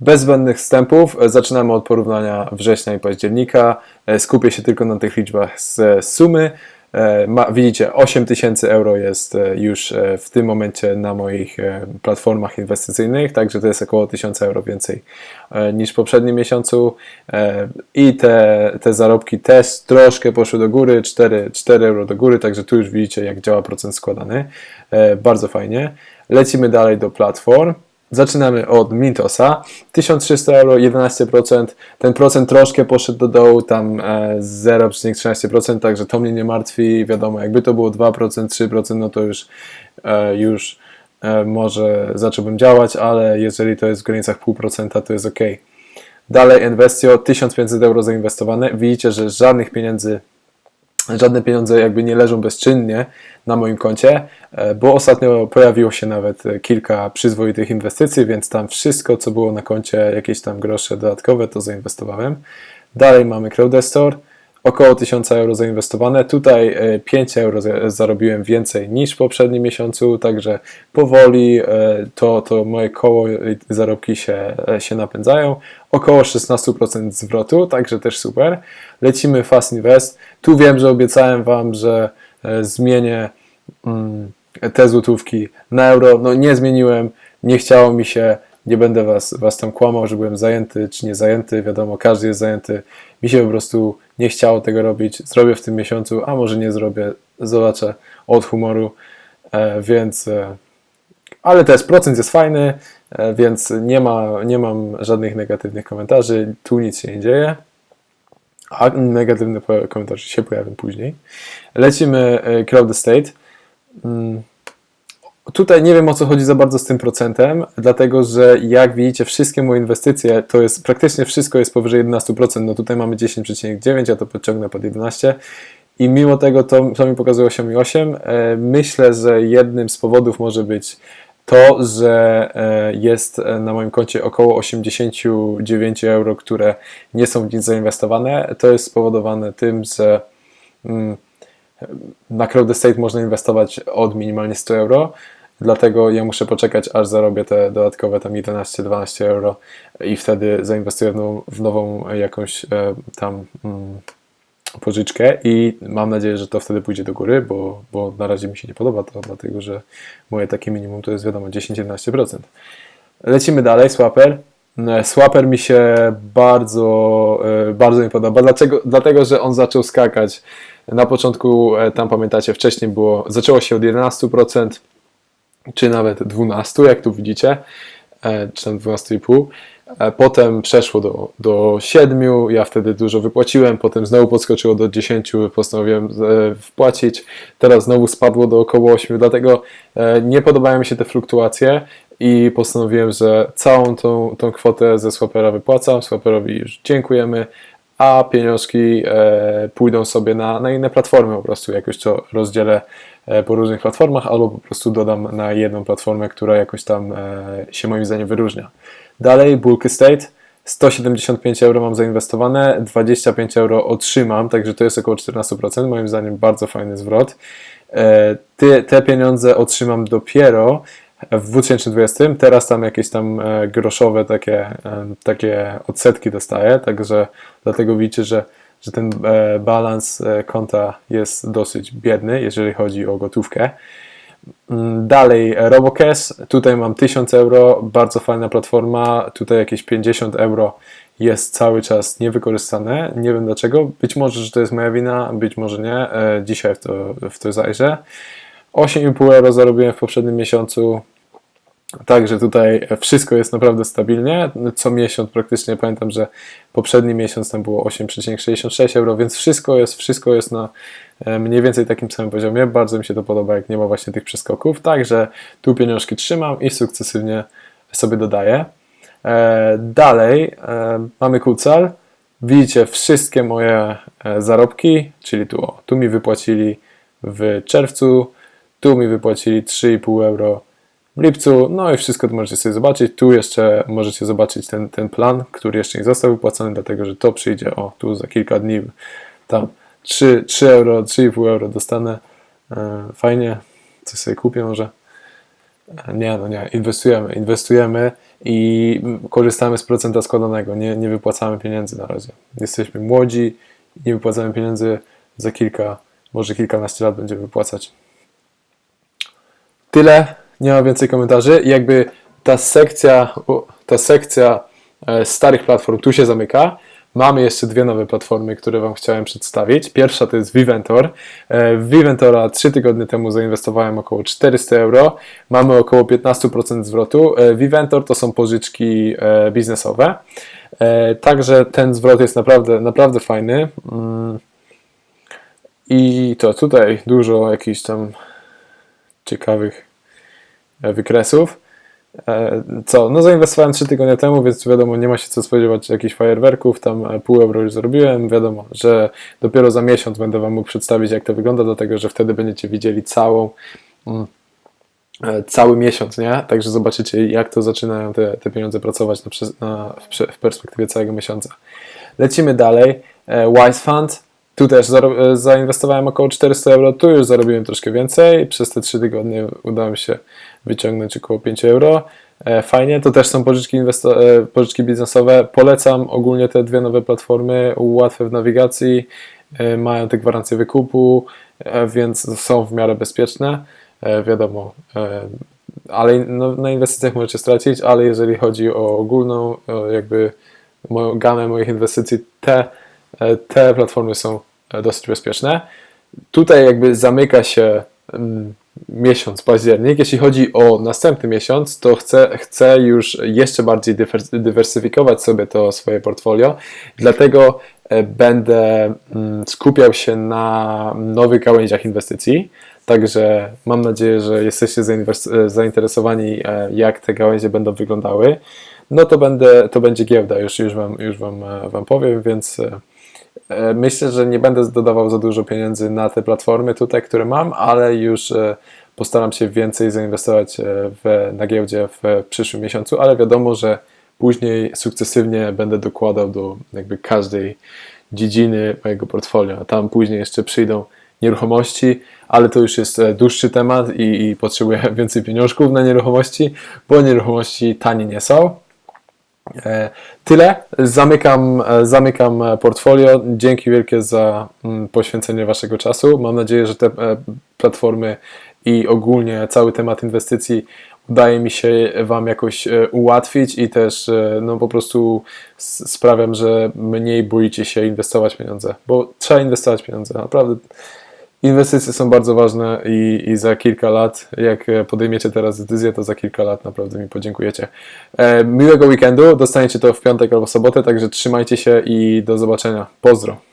Bez zbędnych wstępów e, zaczynamy od porównania września i października. E, Skupię się tylko na tych liczbach z sumy. E, Ma, widzicie, 8000 euro jest już w tym momencie na moich platformach inwestycyjnych, także to jest około 1000 euro więcej niż w poprzednim miesiącu. I te, te zarobki też troszkę poszły do góry, 4, 4 euro do góry, także tu już widzicie, jak działa procent składany. Bardzo fajnie. Lecimy dalej do platform. Zaczynamy od Mintosa. 1300 euro, 11%. Ten procent troszkę poszedł do dołu, tam e, 0,13%, także to mnie nie martwi. Wiadomo, jakby to było 2%, 3%, no to już, e, już e, może zacząłbym działać, ale jeżeli to jest w granicach 0,5%, to jest ok. Dalej Investio, 1500 euro zainwestowane. Widzicie, że żadnych pieniędzy żadne pieniądze jakby nie leżą bezczynnie na moim koncie, e, bo ostatnio pojawiło się nawet kilka przyzwoitych inwestycji, więc tam wszystko, co było na koncie, jakieś tam grosze dodatkowe, to zainwestowałem. Dalej mamy Crowdestor, około 1000 euro zainwestowane. Tutaj e, 5 euro za- zarobiłem więcej niż w poprzednim miesiącu, także powoli e, to, to moje koło zarobki się, e, się napędzają. Około 16% zwrotu, także też super. Lecimy Fast Invest. Tu wiem, że obiecałem Wam, że e, zmienię mm, te złotówki na euro. No nie zmieniłem, nie chciało mi się, nie będę was, was tam kłamał, że byłem zajęty czy nie zajęty, wiadomo, każdy jest zajęty. Mi się po prostu nie chciało tego robić. Zrobię w tym miesiącu, a może nie zrobię, zobaczę od humoru, e, więc e, ale też procent jest fajny, e, więc nie, ma, nie mam żadnych negatywnych komentarzy, tu nic się nie dzieje. A negatywne komentarze się pojawią później. Lecimy e, Crowd Estate. Mm, Tutaj nie wiem o co chodzi za bardzo z tym procentem, dlatego że jak widzicie, wszystkie moje inwestycje to jest praktycznie wszystko jest powyżej 11%. No tutaj mamy 10,9, ja to podciągnę pod 11. I mimo tego to, to mi pokazuje 8,8. E, Myślę, że jednym z powodów może być to, że e, jest e, na moim koncie około 89 euro, które nie są w nic zainwestowane. To jest spowodowane tym, że mm, na Crowd Estate można inwestować od minimalnie 100 euro, dlatego ja muszę poczekać, aż zarobię te dodatkowe tam 11-12 euro i wtedy zainwestuję w nową, w nową jakąś e, tam mm, pożyczkę i mam nadzieję, że to wtedy pójdzie do góry, bo, bo na razie mi się nie podoba to, dlatego że moje takie minimum to jest wiadomo 10-11%. Lecimy dalej, Swapper. E, Swapper mi się bardzo, e, bardzo nie podoba. Dlaczego? Dlatego, że on zaczął skakać. Na początku, tam pamiętacie, wcześniej było, zaczęło się od 11%, czy nawet 12%, jak tu widzicie, e, czy tam 12,5%. E, Potem przeszło do, do 7, ja wtedy dużo wypłaciłem, potem znowu podskoczyło do 10, postanowiłem e, wpłacić, teraz znowu spadło do około 8, dlatego nie podobają mi się te fluktuacje i postanowiłem, że całą tą, tą kwotę ze Swapera wypłacam, Swaperowi już dziękujemy, a pieniążki e, pójdą sobie na, na inne platformy po prostu, jakoś to rozdzielę e, po różnych platformach, albo po prostu dodam na jedną platformę, która jakoś tam e, się moim zdaniem wyróżnia. Dalej Bulk Estate, 175 euro mam zainwestowane, 25 euro otrzymam, także to jest około 14%, moim zdaniem bardzo fajny zwrot. Te, te pieniądze otrzymam dopiero w 2020, teraz tam jakieś tam e, groszowe takie, e, takie odsetki dostaję, także dlatego widzicie, że, że ten e, balans konta jest dosyć biedny, jeżeli chodzi o gotówkę. Mm, Dalej, Robocash, tutaj mam 1000 euro, bardzo fajna platforma, tutaj jakieś 50 euro jest cały czas niewykorzystane, nie wiem dlaczego, być może, że to jest moja wina, być może nie, dzisiaj w to, w to zajrzę. 8,5 euro zarobiłem w poprzednim miesiącu, Także tutaj wszystko jest naprawdę stabilnie. Co miesiąc praktycznie pamiętam, że poprzedni miesiąc tam było 8,66 euro, więc wszystko jest, wszystko jest na e, mniej więcej takim samym poziomie. Bardzo mi się to podoba, jak nie ma właśnie tych przeskoków. Także tu pieniążki trzymam i sukcesywnie sobie dodaję. E, Dalej e, mamy Kucal. Widzicie wszystkie moje zarobki, czyli tu, tu mi wypłacili w czerwcu, tu mi wypłacili 3,5 euro w lipcu, no i wszystko to możecie sobie zobaczyć. Tu jeszcze możecie zobaczyć ten, ten plan, który jeszcze nie został wypłacony, dlatego że to przyjdzie, o, tu za kilka dni, tam 3, 3 euro, 3,5 euro dostanę. E, Fajnie, coś sobie kupię może. E, Nie, no nie, inwestujemy, inwestujemy i korzystamy z procenta składanego, nie, nie wypłacamy pieniędzy na razie. Jesteśmy młodzi, nie wypłacamy pieniędzy, za kilka, może kilkanaście lat będziemy wypłacać. Tyle, nie ma więcej komentarzy. I jakby ta sekcja, ta sekcja e, starych platform tu się zamyka. Mamy jeszcze dwie nowe platformy, które Wam chciałem przedstawić. Pierwsza to jest Viventor. E, W Viventora 3 tygodnie temu zainwestowałem około 400 euro. Mamy około 15% zwrotu. E, Viventor to są pożyczki biznesowe. Także ten zwrot jest naprawdę, naprawdę fajny. Mm. I to tutaj dużo jakichś tam ciekawych wykresów. E, Co? No zainwestowałem 3 tygodnie temu, więc wiadomo, nie ma się co spodziewać jakichś fajerwerków, tam e, pół euro już zrobiłem, wiadomo, że dopiero za miesiąc będę Wam mógł przedstawić jak to wygląda, dlatego że wtedy będziecie widzieli całą mm, e, cały miesiąc, nie? Także zobaczycie jak to zaczynają te, te pieniądze pracować na, na, w, w perspektywie całego miesiąca. Lecimy dalej. E, Wise Fund. Tu też e, zainwestowałem około 400 euro, tu już zarobiłem troszkę więcej. Przez te 3 tygodnie udało mi się wyciągnąć około 5 euro. E, Fajnie, to też są pożyczki, e, pożyczki biznesowe. Polecam ogólnie te dwie nowe platformy, łatwe w nawigacji, mają te gwarancje wykupu, więc są w miarę bezpieczne. Wiadomo, ale no, na inwestycjach możecie stracić, ale jeżeli chodzi o ogólną, jakby moją gamę moich inwestycji, te, te platformy są e, dosyć bezpieczne. Tutaj jakby zamyka się mm, miesiąc, październik. Jeśli chodzi o następny miesiąc, to chcę, chcę już jeszcze bardziej dywer- dywersyfikować sobie to swoje portfolio, dlatego e, będę mm, skupiał się na nowych gałęziach inwestycji. Także mam nadzieję, że jesteście e, zainteresowani, e, jak te gałęzie będą wyglądały. No to, będę, to będzie giełda, już, już, wam, już wam, e, wam powiem, więc e, E, Myślę, że nie będę dodawał za dużo pieniędzy na te platformy tutaj, które mam, ale już e, postaram się więcej zainwestować e, w, na giełdzie w przyszłym miesiącu, ale wiadomo, że później sukcesywnie będę dokładał do jakby każdej dziedziny mojego portfolio. Tam później jeszcze przyjdą nieruchomości, ale to już jest e, dłuższy temat i, i potrzebuję więcej pieniążków na nieruchomości, bo nieruchomości tanie nie są. E, Tyle. Zamykam, e, zamykam e, portfolio. Dzięki wielkie za mm, poświęcenie Waszego czasu. Mam nadzieję, że te platformy i ogólnie cały temat inwestycji udaje mi się Wam jakoś ułatwić i też no, po prostu sprawiam, że mniej boicie się inwestować pieniądze, bo trzeba inwestować pieniądze. Naprawdę Inwestycje są bardzo ważne i, i za kilka lat, jak e, podejmiecie teraz decyzję, to za kilka lat naprawdę mi podziękujecie. E, miłego weekendu, dostaniecie to w piątek albo sobotę, także trzymajcie się i do zobaczenia. Pozdro.